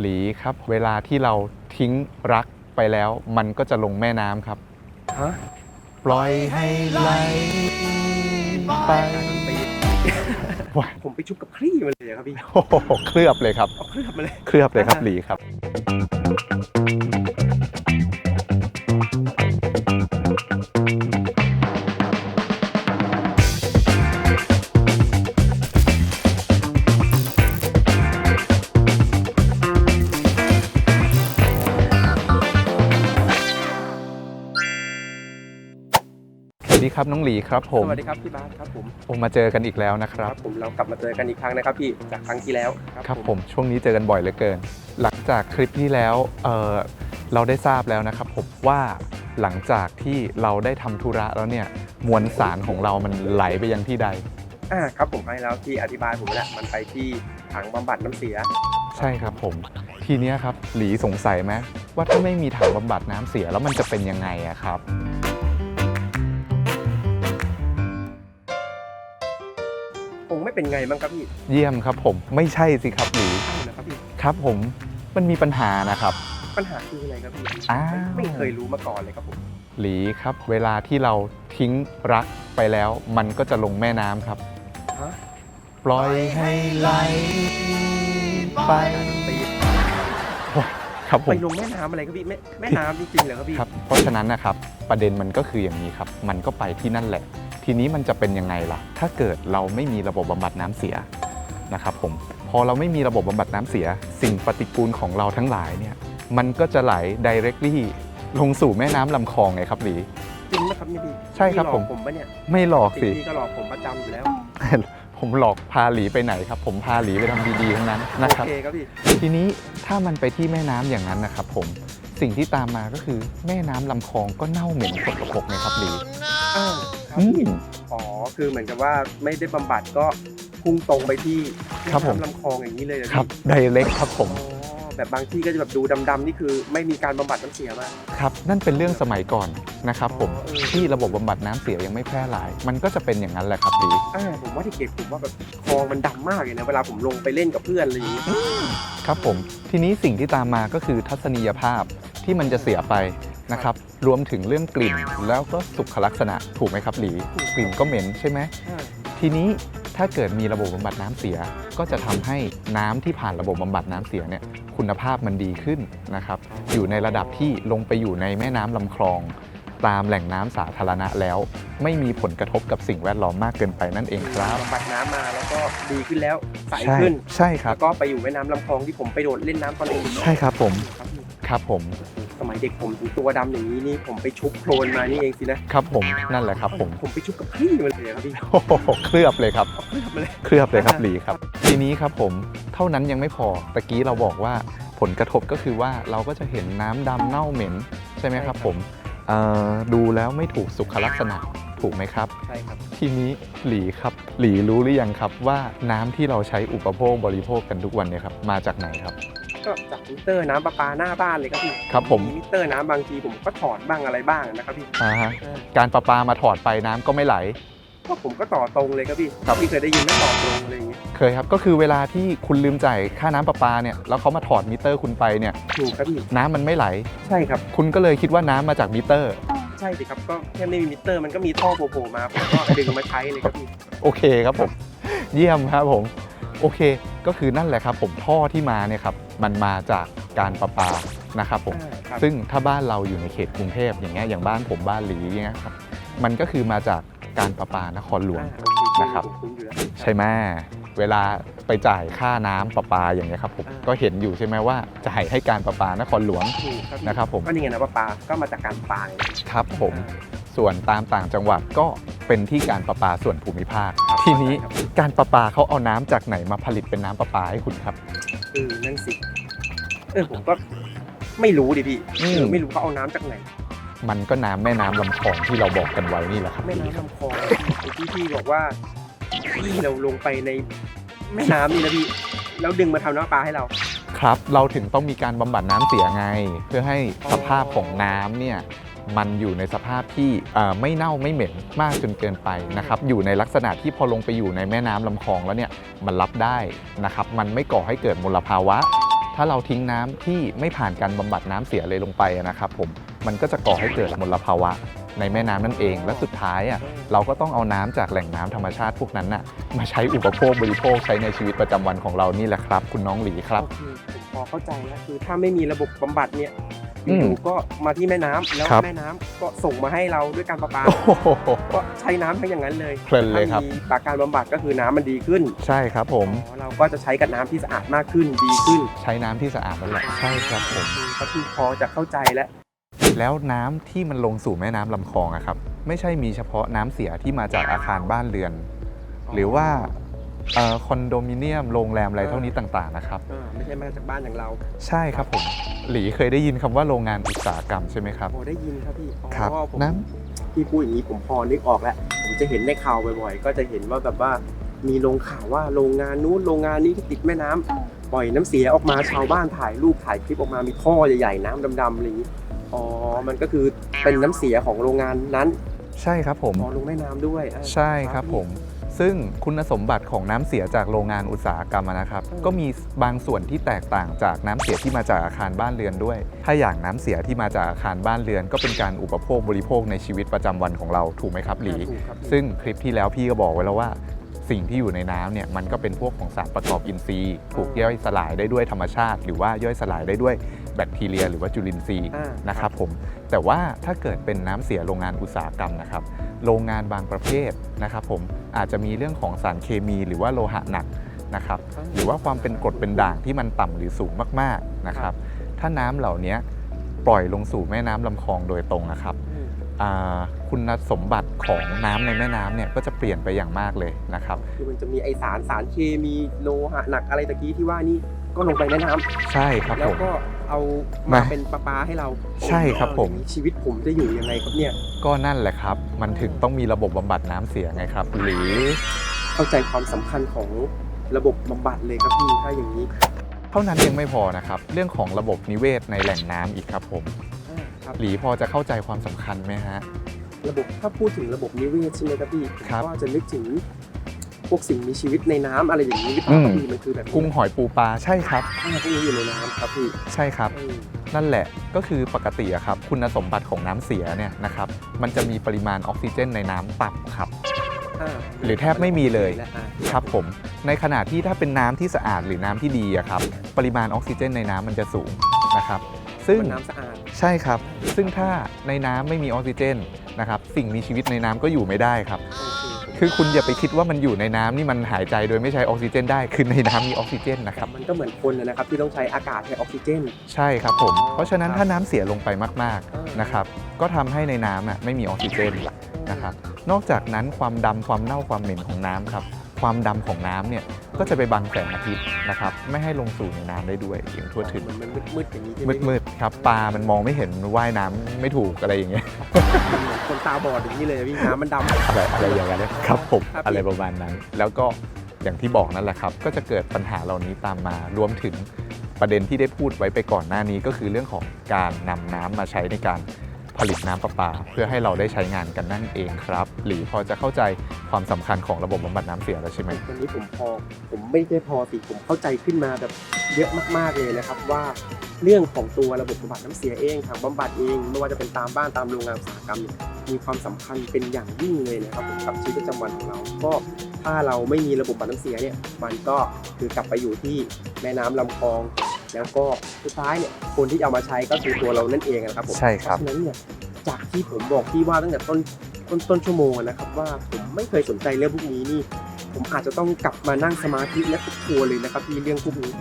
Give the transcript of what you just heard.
หลีครับ เวลาที่เราทิ้งรักไปแล้ว มันก็จะลงแม่น้ำครับ ฮะปล่อยให้ไหลไปว้ายผมไปชุบกับคลี่มาเลยอะครับพี่โอ้โหเคลือบเลยครับ เอาเคลือบมาเลย เคลือบเลยครับอ่าหลีครับ ดีครับน้องหลีครับผม สวัสดีครับพี่บาสครับผมผมมาเจอกันอีกแล้วนะครับผมเรากลับมาเจอกันอีกครั้งนะครับพี่จากครั้งที่แล้วครับผมช่วงนี้เจอกันบ่อยเหลือเกิน หลังจากคลิปที่แล้วเอ่อเราได้ทราบแล้วนะครับผมว่าหลังจากที่เราได้ทำธุระแล้วเนี่ยมวลสารของเรามันไหลไปยังที่ใดอ่าครับผมครั้งที่แล้วที่อธิบายผมแล้วมันไปที่ถังบำบัดน้ำเสีย ใช่ครับผม ทีเนี้ยครับหลีสงสัยไหมว่าถ้าไม่มีถังบำบัดน้ำเสียแล้วมันจะเป็นยังไงอะครับ คงไม่เป็นไงบ้างครับพี่เยี่ยมครับผมไม่ใช่สิครับหลีอ้าวนะครับพี่ครับผมมันมีปัญหานะครับ ปัญหาคืออะไรครับพี่อ้าว ไม่เคยรู้มาก่อนเลยครับผมหลีครับ เวลาที่เราทิ้งรักไปแล้ว มันก็จะลงแม่น้ำครับ ฮะปล่อยให้ไหลไปตีครับผไปม ลงแม่น้ำอะไรครับพี่แม่แม่น้ำจริงๆเหรอครับพี่ครับเพราะฉะนั้นนะครับประเด็นมันก็คืออย่างนี้ครับ มันก็ไปที่นั่นแหละ ทีนี้มันจะเป็นยังไงล่ะ ถ้าเกิดเราไม่มีระบบบำบัดน้ำเสียนะครับผม พอเราไม่มีระบบบำบัดน้ำเสีย สิ่งปฏิกูลของเราทั้งหลายเนี่ย มันก็จะไหล directly ลงสู่แม่น้ำลำคลองไงครับหลีจริงไหมครับเนี่ยพี่ใช่ครับพี่หลอกผมผมปะเนี่ยไม่หลอกสิพี่ก็หลอกผมประจำอยู่แล้ว ผมหลอกพาหลีไปไหนครับ ผมพาหลีไปทำดีๆทั้งนั้นนะครับโอเคครับพี่ทีนี้ถ้ามันไปที่แม่น้ำอย่างนั้นนะครับ ผมสิ่งที่ตามมาก็คือแม่น้ำลำคลองก็เน่าเหม็นสกปรกไงครับหลีอ้าวครับ อืพี่มอ๋อ คือเหมือนกับว่าไม่ได้บำบัดก็พุ่งตรงไปที่ครับผมแน้ำลำคลองอย่างนี้เลยเหอครับพี่ไดเ c กครับผม อ๋อแบบบางที่ก็จะแบบดูดำๆนี่คือไม่มีการบำบัดน้ำเสียมา ครับนั่นเป็นเรื่องสมัยก่อนนะครับผมอ๋อเออ ที่ระบบบำบัดน้ำเสียยังไม่แพร่หลาย มันก็จะเป็นอย่างนั้นแหละครับหลีอ่าผมว่าที่เก็บผมว่าแบบคลองมันดำมากเลยนะเวลาผมลงไปเล่นกับเพื่อนอะไรอย่างนี้ครับผมทีนี้สิ่งที่ตามมาก็คือทัศนียภาพที่มันจะเสียไป นะครับรวมถึงเรื่องกลิ่นแล้วก็สุขลักษณะถูกไหมครับหลีกลิ่นก็เหม็นใช่ไหมอ่าทีนี้ถ้าเกิดมีระบบบำบัดน้ำเสีย ก็จะทำให้น้ำที่ผ่านระบบบำบัดน้ำเสียเนี่ยคุณภาพมันดีขึ้นนะครับอยู่ในระดับที่ลงไปอยู่ในแม่น้ำลำคลอง ตามแหล่งน้ำสาธารณะแล้ว ไม่มีผลกระทบกับสิ่งแวดล้อมมากเกินไปนั่นเองครับบำบัดน้ำมาแล้วก็ดีขึ้นแล้วใสใช่ขึ้น ใช่ครับแล้วก็ไปอยู่แม่น้ำลำคลองที่ผมไปโดดเล่นน้ำตอนเด็กใช่ครับผมครับพี่ครับผมสมัยเด็กผมถึงตัวดำอย่างนี้นี่ผมไปชุบโคลนมานี่เองสินะครับผมนั่นแหละครับผม ผมไปชุบกับคลี่มาเลยครับพี่โอ้โหเคลือบเลยครับ เอาเคลือบมาเลย เคลือบเลยครับอ่าหลีครับ ทีนี้ครับผมเท่านั้นยังไม่พอตะกี้เราบอกว่าผลกระทบก็คือว่าเราก็จะเห็นน้ำดำเน่าเหม็น ใช่ไหมครับผมเอ่อ ดูแล้วไม่ถูกสุขลักษณะถูกไหมครับ ใช่ครับ ทีนี้หลีครับ หลีรู้หรือยังครับว่าน้ำที่เราใช้อุปโภคบริโภคกันทุกวันเนี่ยครับมาจากไหนครับ ก็จากมิเตอร์น้ำประปาหน้าบ้านเลยครับพี่ครับผม มิเตอร์น้ำบางทีผมก็ถอดบ้างอะไรบ้างนะครับพี่ อ่าฮะเออการประปามาถอดไปน้ำก็ไม่ไหล ก็ผมก็ต่อตรงเลยครับพี่ครับ พี่เคยได้ยินไหมต่อตรงอะไรอย่างเงี้ยเคยครับ ก็คือเวลาที่คุณลืมจ่ายค่าน้ำประปาเนี่ยแล้วเขามาถอดมิเตอร์คุณไปเนี่ยถูกครับพี่น้ำมันไม่ไหล ใช่ครับ คุณก็เลยคิดว่าน้ำมาจากมิเตอร์ ใช่สิครับก็แค่ไม่มีมิเตอร์มันก็มีท่อโผล่ๆมาผมก็ดึงมาใช้เลยครับพี่ โอเคครับผม เยี่ยมครับผม โอเค ก็คือนั่นแหละครับ ผมท่อที่มาเนี่ยครับมันมาจากการประปานะครับผม อ่าครับซึ่งถ้าบ้านเราอยู่ในเขตกรุงเทพอย่างเงี้ยอย่างบ้านผมบ้านหลีอย่างเงี้ยครับมันก็คือมาจาก การประปานครหลวงอ่าโอเนะครับผมคุ้นอยู่แล้วใช่ไหมเวลาไปจ่ายค่าน้ำประปาอย่างเงี้ยครับผมอ่าก็เห็นอยู่ใช่ไหมว่าจ่ายให้การประปานครหลวงถูกครับพี่นะครับผมก็นี่ไงนะประปาก็มาจากการปาเลยครับผมส่วนตามต่างจังหวัดก็เป็นที่การประปาส่วนภูมิภาคครับทีนี้ครับการประปาเขาเอาน้ำจากไหนมาผลิตเป็นน้ำประปาให้คุณครับเออนั่นสิเออผมก็ไม่รู้ดิพี่อืมเออไม่รู้เขาเอาน้ำจากไหน มันก็น้ำแม่น้ำลำคลองที่เราบอกกันไว้นี่แหละครับแม่น้ำลำคลองที่พี่บอกว่าพี่เราลงไปในแม่น้ำนี่นะพี่แล้วดึงมาทำน้ำปลาให้เรา ครับ เราถึงต้องมีการบำบัดน้ำเสียไง เพื่อให้สภาพของน้ำเนี่ยมันอยู่ในสภาพที่เอ่อไม่เน่าไม่เหม็นมากจนเกินไปนะครับอยู่ในลักษณะที่พอลงไปอยู่ในแม่น้ำลำคลองแล้วเนี่ยมันรับได้นะครับมันไม่ก่อให้เกิดมลภาวะทถ้าเราทิ้งน้ำที่ไม่ผ่านการบำบัดน้ำเสียเลยลงไปอะนะครับผม มันก็จะก่อให้เกิดมลภาวะในแม่น้ำนั่นเอง และสุดท้ายอะเราก็ต้องเอาน้ำจากแหล่งน้ำธรรมชาติพวกนั้นน่ะมาใช้อุปโภคบริโภคใช้ในชีวิตประจำวันของเรานี่แหละครับ คุณน้องหลีครับ โอเคผมพอเข้าใจแล้วคือถ้าไม่มีระบบบำบัดเนี่ยอืมอยู่ๆก็มาที่แม่น้ำแล้วครับ แม่น้ำก็ส่งมาให้เราด้วยการประปา โอ้โหก็ใช้น้ำทั้งอย่างนั้นเลยเพลินเลยครับ ถ้ามีปากการบำบัดก็คือน้ำมันดีขึ้น ใช่ครับผมอ๋อเราก็จะใช้กับน้ำที่สะอาดมากขึ้นดีขึ้นใช้น้ำที่สะอาดนั่นแหละใช่ครับผม ก็คือพอจะเข้าใจแล้ว แล้วน้ำที่มันลงสู่แม่น้ำลำคลองอะครับ ไม่ใช่มีเฉพาะน้ำเสียที่มาจากอาคารบ้านเรือน หรือว่าเอ่อคอนโดมิเนียมโรงแรมอะไรเท่านี้ต่างๆนะครับอ่าไม่ใช่มาจากบ้านอย่างเรา ใช่ครับผมหลีเคยได้ยินคำว่าโรงงานอุตสาหกรรมใช่ไหมครับพอได้ยินครับพี่อ๋อครับผมน้พี่พูดอย่างนี้ผมพอนึกออกแล้วผมจะเห็นในข่าวบ่อยๆ ก็จะเห็นว่าแบบว่ามีลงข่าวว่าโรงงานนู้นโรงงานนี้ที่ติดแม่น้ำปล่อยน้ำเสียออกมาชาวบ้านถ่ายรูปถ่ายคลิปออกมามีท่อใหญ่ๆน้ำดำๆอะไรอย่างนี้ อ๋อ มันก็คือเป็นน้ำเสียของโรงงานนั้นใช่ครับผม อ๋อลงแม่น้ำด้วยอ่าใช่ครับผม ซึ่งคุณสมบัติของน้ำเสียจากโรงงานอุตสาหกรรมอะนะครับอืมก็มีบางส่วนที่แตกต่างจากน้ำเสียที่มาจากอาคารบ้านเรือนด้วย ถ้าอย่างน้ำเสียที่มาจากอาคารบ้านเรือน ก็เป็นการอุปโภคบริโภคในชีวิตประจำวันของเราถูกไหมครับหลี ถูกครับพี่ซึ่งคลิปที่แล้วพี่ก็บอกไว้แล้วว่า สิ่งที่อยู่ในน้ำเนี่ยมันก็เป็นพวกของสารประกอบอินทรีย์ถูกย่อยสลายได้ด้วยธรรมชาติ หรือว่าย่อยสลายได้ด้วยแบคทีเรีย หรือว่าจุลินทรีย์อ่านะครับผมแต่ว่าถ้าเกิดเป็นน้ำเสียโรงงานอุตสาหกรรมนะครับโรงงานบางประเภทนะครับผมอาจจะมีเรื่องของสารเคมีหรือว่าโลหะหนักนะครับหรือว่าความเป็นกรดเป็นด่างที่มันต่ำหรือสูงมากๆนะครับถ้าน้ำเหล่านี้ปล่อยลงสู่แม่น้ำลำคลองโดยตรงนะครับอืมอ่า คุณสมบัติของน้ำในแม่น้ำเนี่ยก็จะเปลี่ยนไปอย่างมากเลยนะครับคือมันจะมีไอสารสารเคมีโลหะหนักอะไรตะกี้ที่ว่านี่ก็ลงไปแม่น้ำใช่ครับแล้ผวมก็เอามามาเป็นประปาให้เราใช่ครับผมอย่างนี้ชีวิตผมจะอยู่ยังไงครับเนี่ยก็นั่นแหละครับ มันถึงต้องมีระบบบำบัดน้ำเสียไงครับ หรือเข้าใจความสำคัญของระบบบำบัดเลยครับพี่ถ้าอย่างนี้ เท่านั้นยังไม่พอนะครับ เรื่องของระบบนิเวศในแหล่งน้ำอีกครับผมอ่า ครับ หลีพอจะเข้าใจความสำคัญไหมฮะ ระบบถ้าพูดถึงระบบนิเวศใช่ไหมครับพี่ผมครับ ก็จะนึกถึงพวกสิ่งมีชีวิตในน้ำอะไรอย่างนี้หรือเปล่าครับอืมพี่มันคือแบบนี้กุ้งหอยปูปลาใช่ครับ อ่าพวกนี้อยู่ในน้ำครับพี่ใช่ครับ อืมนั่นแหละก็คือปกติอะครับคุณสมบัติของน้ำเสียเนี่ยนะครับมันจะมีปริมาณออกซิเจนในน้ำต่ำครับ อ่าหรือแทบไม่มีเลยและอ่าครับผมในขณะที่ถ้าเป็นน้ำที่สะอาดหรือน้ำที่ดีอะครับปริมาณออกซิเจนในน้ำมันจะสูงนะครับ ซึ่งมันน้ำสะอาด ใช่ครับ ซึ่งถ้าในน้ำไม่มีออกซิเจนนะครับสิ่งมีชีวิตในน้ำก็อยู่ไม่ได้ครับโอเคผมคือคุณอย่าไปคิดว่ามันอยู่ในน้ำนี่มันหายใจโดยไม่ใช้ออกซิเจนได้คือในน้ำมีออกซิเจนนะครับ มันก็เหมือนคนนะครับที่ต้องใช้อากาศให้ออกซิเจน ใช่ครับผม เพราะฉะนั้นถ้าน้ำเสียลงไปมากอ่าๆนะครับ ก็ทำให้ในน้ำอะไม่มีออกซิเจนนะครับ นอกจากนั้นความดำความเน่าความเหม็นของน้ำครับ ความดำของน้ำเนี่ยก็จะไปบังแสงอาทิตย์นะครับไม่ให้ลงสู่ในน้ำได้ด้วยอย่างทั่วถึง มันมันมืดๆอย่างนี้ใช่ไหมมืดๆครับปลา มันมองไม่เห็นว่ายน้ำไม่ถูกอะไรอย่างเงี้ยมันเหมือนคนตาบอดอย่างนี้เลยพี่น้ำมันดำ อะไรอะไรอย่างเงี้ยครับผมครับ อะไรประมาณนั้น แล้วก็อย่างที่บอกนั่นแหละครับ ก็จะเกิดปัญหาเหล่านี้ตามมารวมถึงประเด็นที่ได้พูดไว้ไปก่อนหน้านี้ก็คือเรื่องของการนำน้ำมาใช้ในการ ผลิตน้ำประปา เพื่อให้เราได้ใช้งานกันนั่นเองครับ หรือพอจะเข้าใจความสำคัญของระบบบำบัดน้ำเสียแล้วใช่ไหมวันนี้ผมพอผมไม่ได้พอสิผมเข้าใจขึ้นมาแบบเยอะมากๆเลยนะครับ ว่าเรื่องของตัวระบบบำบัดน้ำเสียเองทางบำบัดเองไม่ว่าจะเป็นตามบ้านตามโรงงานอุตสาหกรรมเนี่ยมีความสำคัญเป็นอย่างยิ่งเลยนะครับผมกับชีวิตประจำวันของเรา ก็ถ้าเราไม่มีระบบบำบัดน้ำเสียเนี่ยมันก็คือกลับไปอยู่ที่แม่น้ำลำคลอง แล้วก็สุดท้ายเนี่ยคนที่เอามาใช้ก็คือตัวเรานั่นเองนะครับผมใช่ครับ เพราะฉะนั้นเนี่ยจากที่ผมบอกพี่ว่าตั้งแต่ต้นต้นต้นชั่วโมงอะนะครับว่าผมไม่เคยสนใจเรื่องพวกนี้นี่ ผมอาจจะต้องกลับมานั่งสมาธิและทบทวนเลยนะครับพี่เรื่องพวกนี้